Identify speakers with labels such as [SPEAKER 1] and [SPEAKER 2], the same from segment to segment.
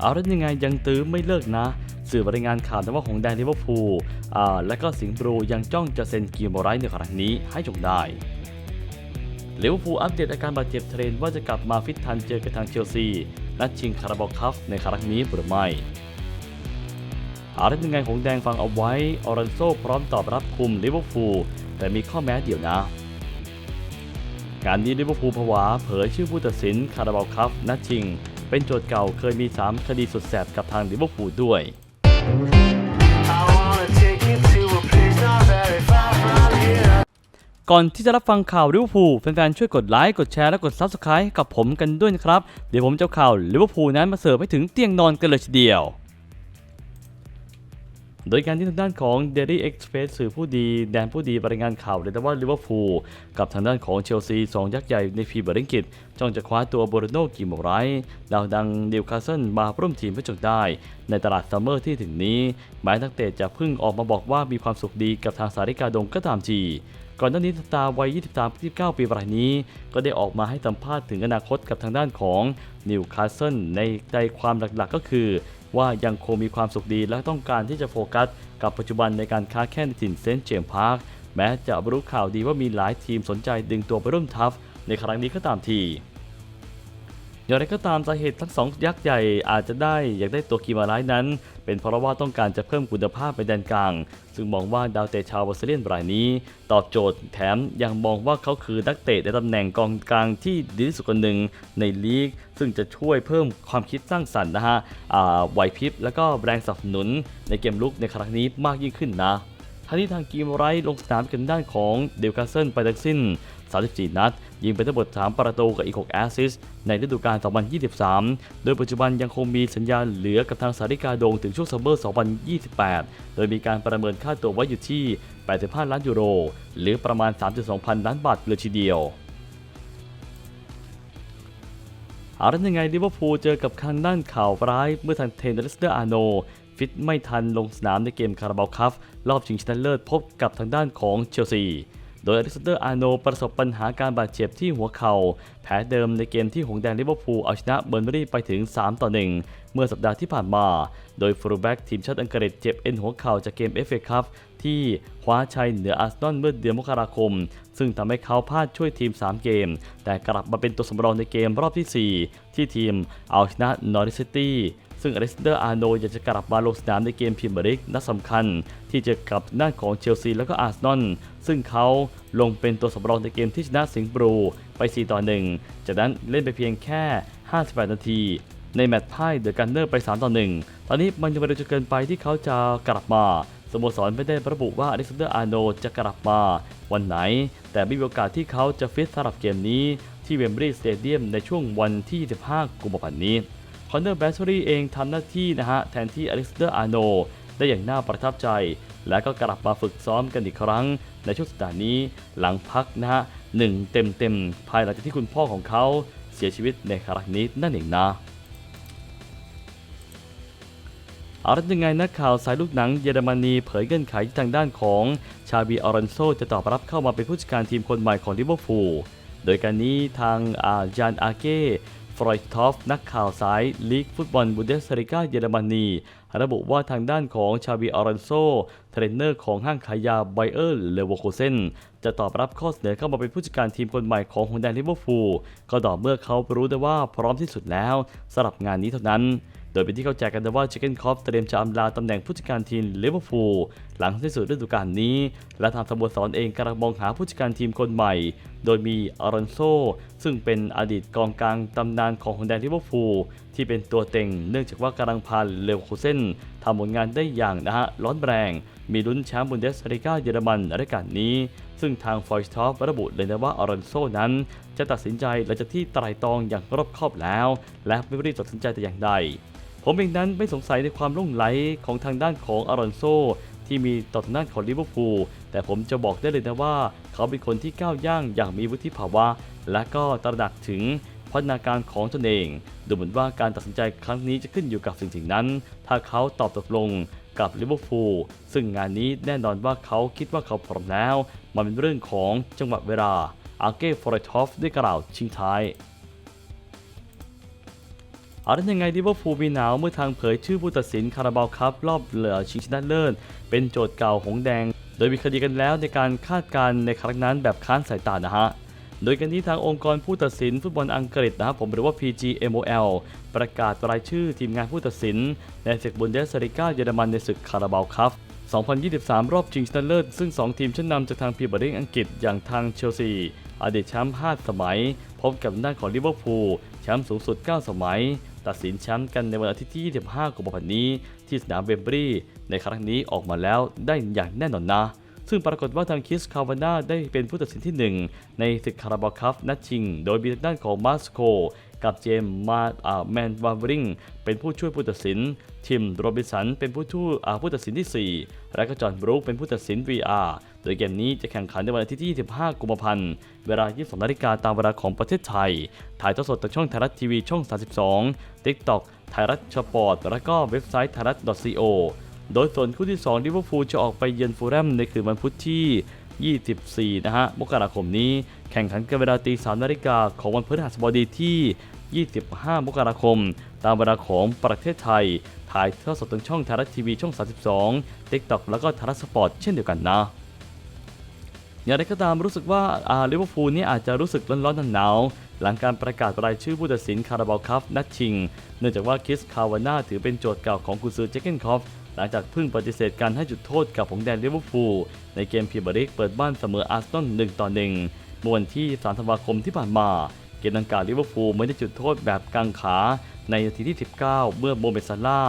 [SPEAKER 1] เอาแล้วยังไงยังตื้อไม่เลิกนะ สื่อรายงานข่าวนะว่าหงแดงลิเวอร์พูลและก็สิงห์บลูยังจ้องจะเซ็นกีโมไรในครั้งนี้ให้จงได้ลิเวอร์พูลอัปเดตอาการบาดเจ็บเทรนว่าจะกลับมาฟิตทันเจอกับทางเชลซีนัดชิงคาราบาลคัพในครั้งนี้หรือไม่เอาแล้วยังไงหงแดงฟังเอาไว้ ออรันโซพร้อมตอบรับคุมลิเวอร์พูลแต่มีข้อแม้เดียวนะ การนี้ลิเวอร์พูลผวาเผยชื่อผู้ตัดสินคาราบาลคัพนัดชิง เป็นโจทย์เก่าเคยมี 3 คดีสุดแสบกับทางลิเวอร์พูลด้วย ก่อนที่จะรับฟังข่าวลิเวอร์พูลแฟนๆช่วยกดไลค์ กดแชร์และกด Subscribe กับผมกันด้วยนะครับ เดี๋ยวผมจะข่าวลิเวอร์พูลนั้นมาเสิร์ฟให้ถึงเตียงนอนกันเลยทีเดียว โดยการที่ทางด้านของ Daily Express สื่อผู้ดี แดนผู้ดีบรายงานข่าวเลยนะว่าลิเวอร์พูลกับทางด้านของเชลซีสองยักษ์ใหญ่ในพรีเมียร์ลีกจ้องจะคว้าตัวโบรโนกิโมไรดาวดังนิวคาสเซิลมาร่วมทีมเพื่อจงได้ ในตลาดซัมเมอร์ที่ถึงนี้แม้นักเตะจะพิ่งออกมาบอกว่ามีความสุขดีกับทางสาริกาดงก็ตามทีก่อนหน้านี้ตาวัย 23-29 ปีรายนี้ ก็ได้ออกมาให้สัมภาษณ์ถึงอนาคตกับทางด้านของนิวคาสเซิลในใจความหลักๆก็คือ ว่ายังคงมีความสุขดีและต้องการที่จะโฟกัส กับปัจจุบันในการค้าแข่งในถิ่นเซนต์เจมส์พาร์คแม้จะรู้ข่าวดีว่ามีหลายทีมสนใจดึงตัวไปร่วมทัพในครั้งนี้ก็ตามทีอย่างไรก็ตามสาเหตุทั้งสองยักษ์ใหญ่อาจจะได้อยากได้ตัวกีมาร้ายนั้น เป็นเพราะว่าต้องการจะเพิ่มคุณภาพไปแดนกลาง ซึ่งมองว่าดาวเตะชาวบราซิเลียนรายนี้ ตอบโจทย์แถมยังมองว่าเขาคือนักเตะในตำแหน่งกองกลางที่ดีที่สุดคนหนึ่งในลีก ซึ่งจะช่วยเพิ่มความคิดสร้างสรรค์นะฮะไหวพริบและก็แรงสนับสนุนในเกมลุกในครั้งนี้มากยิ่งขึ้นนะ ทั้งนี้ทางกีมไรท์ลงสนามกันด้านของเดลคาเซิลไปทั้งสิ้น 34 นัด ยิงไปทั้งหมด 3 ประตูกับอีก 6 แอสซิสในฤดูกาล 2023 โดยปัจจุบันยังคงมีสัญญาเหลือกับทางสาริกาโดงถึงช่วงซัมเมอร์ 2028 โดยมีการประเมินค่าตัวไว้อยู่ที่ 85 ล้านยูโร หรือประมาณ 3.2 พันล้านบาทเลยทีเดียวอาแล้วยังไงลิเวอร์พูลเจอกับทางด้านข่าวร้ายเมื่อทางเทนนอร์สเตอร์อาโน ฟิตไม่ทันลงสนามในเกมคาราบาลคัพรอบชิงชนะเลิศพบกับทางด้านของเชลซี โดยอเล็กซานเดอร์อาโนประสบปัญหาการบาดเจ็บที่หัวเข่าแผลเดิมในเกมที่หงแดงลิเวอร์พูลเอาชนะเบอร์นบรีไปถึง 3 ต่อ 1 เมื่อสัปดาห์ที่ผ่านมา โดยฟูลแบ็กทีมชาติอังกฤษเจ็บเอ็นหัวเข่าจากเกมเอฟเอคัพที่คว้าชัยเหนืออาร์เซนอลเมื่อเดือนมกราคม ซึ่งทำให้เขาพลาดช่วยทีม 3 เกม แต่กลับมาเป็นตัวสำรองในเกมรอบที่ 4 ที่ทีมเอาชนะนอริสิตี้ ซึ่งอเล็กซานเดอร์อาร์โนอยากจะกลับมาลงสนามในเกมพรีเมียร์ลีกนัดสำคัญ ที่จอกับด้าของเชลซีแล้วก็อาร์เซนอลซึ่งเขาลงเป็นตัวสำรองในเกมที่ชนะสิงห์บลูไป 4 ต่อ 1 จากนั้นเล่นไปเพียงแค่ 58 นาทีในแมตช์พ่ายเดอะกันเนอร์ไป 3 ต่อ 1 ตอนนี้มันยังไม่เร็วจนเกินไปที่เขาจะกลับมา สโมสรไม่ได้ระบุว่าอเล็กซานเดอร์อาร์โนจะกลับมาวันไหน แต่ไม่มีโอกาสที่เขาจะฟิตสำหรับเกมนี้ที่เวมบรีย์สเตเดียมในช่วงวันที่ 25 กุมภาพันธ์นี้ คอนเนอร์แบสเบอรี่เองทำหน้าที่นะฮะแทนที่อเล็กซานเดอร์อาร์โนได้อย่างน่าประทับใจ และก็กลับมาฝึกซ้อมกันอีกครั้ง ในช่วงสัปดาห์นี้หลังพักนะฮะหนึ่งเต็มเต็มภายหลังจากที่คุณพ่อของเขาเสียชีวิตในครั้งนี้นั่นเองนะเอาละยังไงนักข่าวสายลูกหนังเยอรมนีเผยเงื่อนไขทางด้านของชาบีออรันโซจะตอบรับเข้ามาเป็นผู้จัดการทีมคนใหม่ของลิเวอร์พูล โดยการนี้ทางอาจานอาเก้ ฟรอยทอฟนักข่าวสายลีกฟุตบอลบุนเดสริกาเยอรมนีระบุว่าทางด้านของชาบีออรันโซ เทรนเนอร์ของห้างขายยาไบเออร์เลเวอร์โคเซนจะตอบรับข้อเสนอเข้ามาเป็นผู้จัดการทีมคนใหม่ของฮงแดนลิเวอร์พูลก็ต่อเมื่อเขารู้ได้ว่าพร้อมที่สุดแล้วสำหรับงานนี้เท่านั้น ดยเป็นที่เข้าใจกันนะว่าเชคเก้นคอฟเตรียมจะอำลาตำแหน่งผู้จัดการทีมลิเวอร์พูลหลังสิ้นสุดฤดูกาลนี้ และทางสโมสรเองกำลังมองหาผู้จัดการทีมคนใหม่ โดยมีอารอนโซซึ่งเป็นอดีตกองกลางตำนานของฮอนแดนลิเวอร์พูลที่เป็นตัวเต็ง เนื่องจากว่ากำลังพาเลวอร์คูเซนทำผลงานได้อย่างนะฮะร้อนแรง มีลุ้นแชมป์บุนเดสลิก้าเยอรมันในฤดูกาลนี้ ซึ่งทางฟอยสทอฟระบุเลยนะว่าอารอนโซนั้น จะตัดสินใจหลังจากที่ไตรตรองอย่างรอบคอบแล้ว และไม่รีบตัดสินใจแต่อย่างใด ผมเองนั้นไม่สงสัยในความลุ่งไหลของทางด้านของอารอนโซที่มีต่อทางด้านของลิเวอร์พูลแต่ผมจะบอกได้เลยนะว่า เขาเป็นคนที่ก้าวย่างอย่างมีวุฒิภาวะ และก็ตระหนักถึงพัฒนาการของตนเอง ดูเหมือนว่าการตัดสินใจครั้งนี้จะขึ้นอยู่กับสิ่งสิ่งนั้น ถ้าเขาตอบตกลงกับลิเวอร์พูลซึ่งงานนี้แน่นอนว่าเขาคิดว่าเขาพร้อมแล้ว มันเป็นเรื่องของจังหวะเวลาอาเก้ฟอร์ทอฟได้กล่าวชิงท้าย เอาได้ยังไงลิเวอร์พูลมีหนาวเมื่อทางเผยชื่อผู้ตัดสินคาราบาวครับรอบเหลือชิงชนะเลิศเป็นโจทย์เก่าหงแดง โดยมีคดีกันแล้วในการคาดการณ์ในครั้งนั้นแบบค้านสายตานะฮะโดยกันที่ทางองค์กรผู้ตัดสินฟุตบอลอังกฤษนะครับผมหรือว่า PGMOL ประกาศรายชื่อทีมงานผู้ตัดสิน ในศึกบุนเดสลิก้าเยอรมันในศึกคาราบาวคัพ2023 รอบชิงชนะเลิศซึ่ง 2 ทีมชั้นนำจากทางพรีเมียร์ลีกอังกฤษอย่างทางเชลซี อดีตแชมป์5สมัย พบกับด้านของลิเวอร์พูลแชมป์สูงสุด 9 สมัย ตัดสินแชมป์กันในวันอาทิตย์ที่ 25กุมภาพันธ์นี้ ที่สนามเวมบรีในครั้งนี้ออกมาแล้วได้อย่างแน่นอนนะซึ่งปรากฏว่าทางคิสคาวาน่าได้เป็นผู้ตัดสินที่ 1 ในศึกคาราบาคัพนัดชิง โดยมีทางด้านของมาสโกกับเจมส์มาอาแมนวาร์ริงเป็นผู้ช่วยผู้ตัดสิน ทิมโรบินสันเป็นผู้ช่วยผู้ตัดสินที่ 4 และก็จอห์นบรูคเป็นผู้ตัดสิน VR โดยเกมนี้จะแข่งขันในวันอาทิตย์ที่ 25 กุมภาพันธ์ เวลา 22 นาฬิกาตามเวลาของประเทศไทย ถ่ายทอดสดทางช่องไทยรัฐทีวีช่อง 32 TikTok ไทยรัฐสปอร์ต และก็เว็บไซต์ไทยรัฐ .co โดยส่วนคู่ที่2ลิเวอร์พูลจะออกไปเยือนฟูลแลมในคืนวันพุธที่ 24 นะฮะ มกราคมนี้ แข่งขันกันเวลาตี3นาฬิกาของวันพฤหัสบดีที่ 25 มกราคม ตามเวลาของประเทศไทย ถ่ายทอดสดทางช่องไทยรัฐทีวีช่อง 32 TikTok แล้วก็ไทยรัฐสปอร์ตเช่นเดียวกันนะ อย่างไรก็ตามรู้สึกว่าอาลิเวอร์พูลนี่อาจจะรู้สึกร้อนๆหนาวหลังการประกาศรายชื่อผู้ตัดสินคาราบาวคัพนัดชิง เนื่องจากว่าคิสคาวาน่าถือเป็นโจทย์เก่าของกุซือเจคเกนคอฟหลังจากเพิ่งปฏิเสธการให้จุดโทษกับผงแดงลิเวอร์พูลในเกมพรีเมียร์ลีกเปิดบ้านเสมออาร์เซนอล1ต่อ1เมื่อวันที่3ธันวาคมที่ผ่านมาเกมดังกล่าวลิเวอร์พูลไม่ได้จุดโทษแบบกางขา ในนาทีที่ 19 เมื่อโมเมซาลา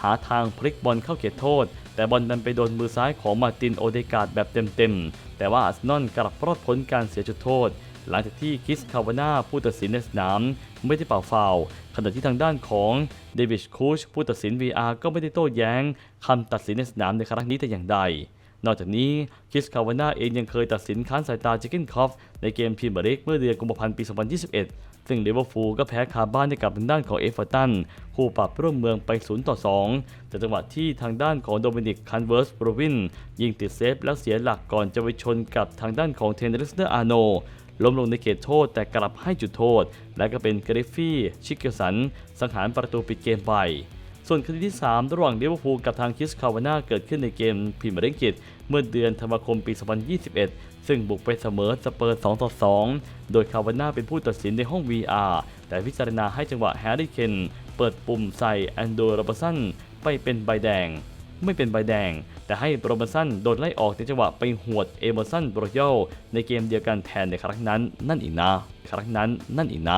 [SPEAKER 1] หาทางพลิกบอลเข้าเขตโทษ แต่บอลดันไปโดนมือซ้ายของมาตินโอเดกาดแบบเต็มๆ แต่ว่าอาร์เซนอลกลับรอดพ้นการเสียจุดโทษ หลังจากที่คิสคาวาน่าผู้ตัดสินในสนาม ไม่ได้เป่าฟาวขณะที่ทางด้านของเดวิดคูชผู้ตัดสิน VR ก็ไม่ได้โต้แย้งคำตัดสินในสนามในครั้งนี้แต่อย่างใดนอกจากนี้คิสคาวาน่าเองยังเคยตัดสินค้านสายตาจิกเกิลคอฟในเกมพรีเมียร์ลีกเมื่อเดือนกุมภาพันธ์ปี 2021 ซึ่งลิเวอร์พูลก็แพ้คาบ้านให้กับทางด้านของเอฟเวอร์ตันคู่ปรับร่วมเมืองไป 0 ต่อ 2 แต่จังหวะที่ทางด้านของโดมินิกคันเวิร์สโรวิน ยิงติดเซฟแล้วเสียหลักก่อนจะไปชนกับทางด้านของเทนเนอร์สเตอร์อาโนล้มลงในเขตโทษแต่กลับให้จุดโทษ และก็เป็นกริฟฟี่ชิกเกลสัน สังหารประตูปิดเกมไปส่วนคดีที่ 3 ระหว่างลิเวอร์พูลกับทางคิสคาวาน่าเกิดขึ้นในเกมพรีเมียร์ลีกอังกฤษ เมื่อเดือนธันวาคมปี 2021 ซึ่งบุกไปเสมอสเปอร์ 2 ต่อ 2 โดยคาวาน่าเป็นผู้ตัดสินในห้อง VR แต่พิจารณาให้จังหวะแฮร์รี่เคนเปิดปุ่มใส่แอนโดรโรบสันไปเป็นใบแดง ไม่เป็นใบแดง แต่ให้โรบสันโดนไล่ออกในจังหวะไปหวดเอเมอร์สันโรยัลในเกมเดียวกันแทนในครั้งนั้นนั่นอีกนะ ครั้งนั้นนั่นอีกนะ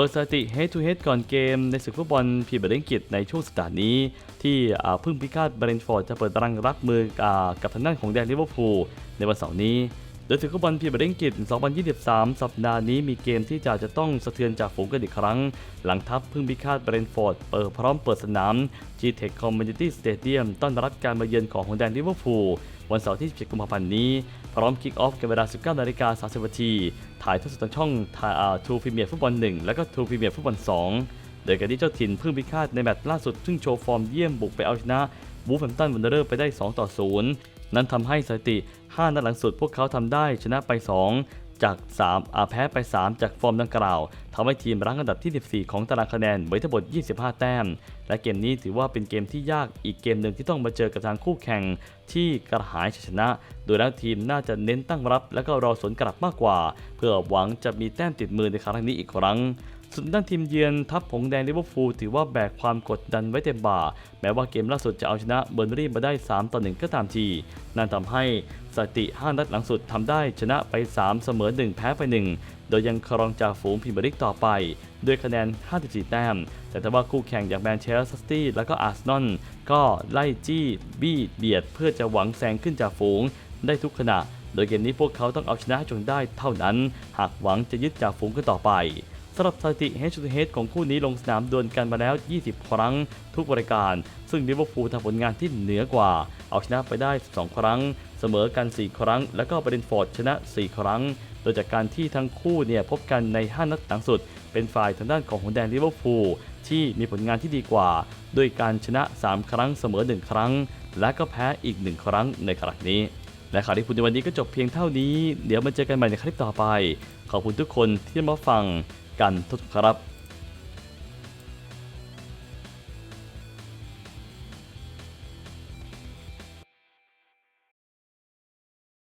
[SPEAKER 1] ปิดสถิติ head to head ก่อนเกมในศึกฟุตบอลพรีเมียร์ลีกอังกฤษในช่วงสัปดาห์นี้ ที่เพึ่งพิฆาตเบรนฟอร์ดจะเปิดตารางรับมืออกับทางด้านของแดนลิเวอร์พูลในวันเสาร์นี้ โดยศึกฟุตบอลพรีเมียร์ลีกอังกฤษ 2023 สัปดาห์นี้มีเกมที่จะจะต้องสะเทือนจากฝูงกันอีกครั้ง หลังทัพพึ่งพิฆาตเบรนฟอร์ดเปิดพร้อมเปิดสนาม G-Tech Community Stadium ต้อนรับการมาเยือนของของแดนลิเวอร์พูล วันเสาร์ที่ 17 กุมภาพันธ์นี้ พร้อมคิกออฟกันเวลา 19นาฬิกา30นาทีถ่ายทอดสดทางช่องทูพิเมียฟุตบอล 1 และก็ทูพิเมียฟุตบอล 2 โดยการที่เจ้าถิ่นเพิ่งพิฆาตในแมตช์ล่าสุด ซึ่งโชว์ฟอร์มเยี่ยมบุกไปเอาชนะบูฟแฮมตันวันเดอร์ไปได้ 2 ต่อ 0 นั้นทำให้สถิติ 5 นัดหลังสุดพวกเขาทำได้ชนะไป 2 จาก 3 อาแพ้ไป 3 จากฟอร์มดังกล่าวทำให้ทีมรั้งอันดับที่ 14 ของตารางคะแนนไว้ทั้งหมด 25 แต้ม และเกมนี้ถือว่าเป็นเกมที่ยากอีกเกมหนึ่งที่ต้องมาเจอกับทางคู่แข่งที่กระหายชนะ โดยแล้วทีมน่าจะเน้นตั้งรับ และก็รอสวนกลับมากกว่า เพื่อหวังจะมีแต้มติดมือในครั้งนี้อีกครั้ง ส่วนด้านทีมเยือนทัพผงแดงลิเวอร์พูลถือว่าแบกความกดดันไว้เต็มบ่า แม้ว่าเกมล่าสุดจะเอาชนะเบอร์นรี่มาได้ 3 ต่อ 1 ก็ตามที นั่นทำให้สถิติ 5 นัดหลังสุดทำได้ชนะไป 3 เสมอ 1 แพ้ไป 1 โดยยังครองจากฝูงพรีเมียร์ลีกต่อไป ด้วยคะแนน 54 แต้ม แต่ถ้าว่าคู่แข่งอย่างแมนเชสเตอร์ซิตี้และก็อาร์เซนอลก็ไล่จี้บี้เบียด เพื่อจะหวังแซงขึ้นจากฝูงได้ทุกขณะ โดยเกมนี้พวกเขาต้องเอาชนะให้จงได้เท่านั้น หากหวังจะยึดจากฝูงกันต่อไป สำหรับสถิติ Head to Head ของคู่นี้ลงสนามดวลกันมาแล้ว 20 ครั้งทุกบริการ ซึ่งลิเวอร์พูลทำผลงานที่เหนือกว่า เอาชนะไปได้ 12 ครั้ง เสมอกัน 4 ครั้ง แล้วก็เบรนฟอร์ดชนะ 4 ครั้ง โดยจากการที่ทั้งคู่เนี่ยพบกันใน 5 นัดหลังสุด เป็นฝ่ายทางด้านของหงแดงลิเวอร์พูลที่มีผลงานที่ดีกว่าด้วยการชนะ 3 ครั้งเสมอ 1 ครั้ง และก็แพ้อีก 1 ครั้งในครั้งนี้และข่าวที่พูดในวันนี้ก็จบเพียงเท่านี้ เดี๋ยวมาเจอกันใหม่ในคลิปต่อไป ขอบคุณทุกคนที่มาฟัง กันทุกครับ